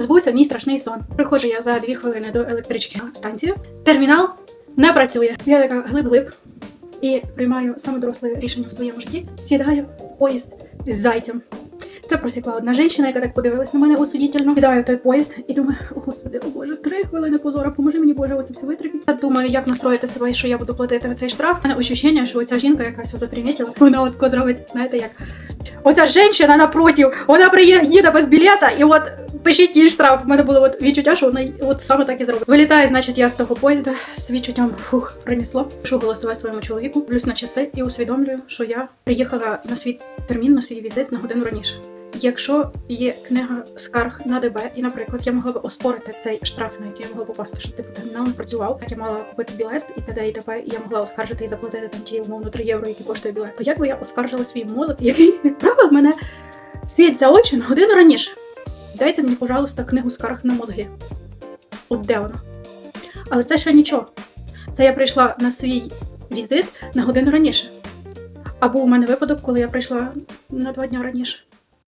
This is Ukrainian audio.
збувся мій страшний сон. Приходжу я за дві хвилини до електрички на станцію. Термінал не працює. Я така глиб-глиб і приймаю саме доросле рішення в своєму житті. Сідаю в поїзд з зайцем. Це просікла одна жінка, яка так подивилась на мене осудительно. Сідаю в той поїзд і думаю, о господи, о боже, три хвилини позора, поможи мені, боже, оце все витримати. Я думаю, як настроїти себе, що я буду платити цей штраф. У мене ощущення, що оця жінка якась запримітила. Вона от зробить, знаєте, як оця жінка напротив, вона приїде без білета, і от пишіть їй штраф. У мене було от відчуття, що вона от саме так і зробить. Вилітає, значить, я з того поїзда з відчуттям фух, принесло. Пишу голосувати своєму чоловіку, плюс на часи і усвідомлюю, що я приїхала на свій термін, на свій візит на годину раніше. Якщо є книга скарг на ДБ, і, наприклад, я могла б оспорити цей штраф, на який я могла попасти, що типу термінал не працював, я мала купити білет і т.д. і т.п. і я могла оскаржити і заплатити там ті умовно 3 євро, які коштує білет. То як би я оскаржила свій мозок, який відправив мене світ за очі на годину раніше? Дайте мені, пожалуйста, книгу скарг на мозги. От де вона? Але це ще нічого. Це я прийшла на свій візит на годину раніше. А був у мене випадок, коли я прийшла на два дні раніше.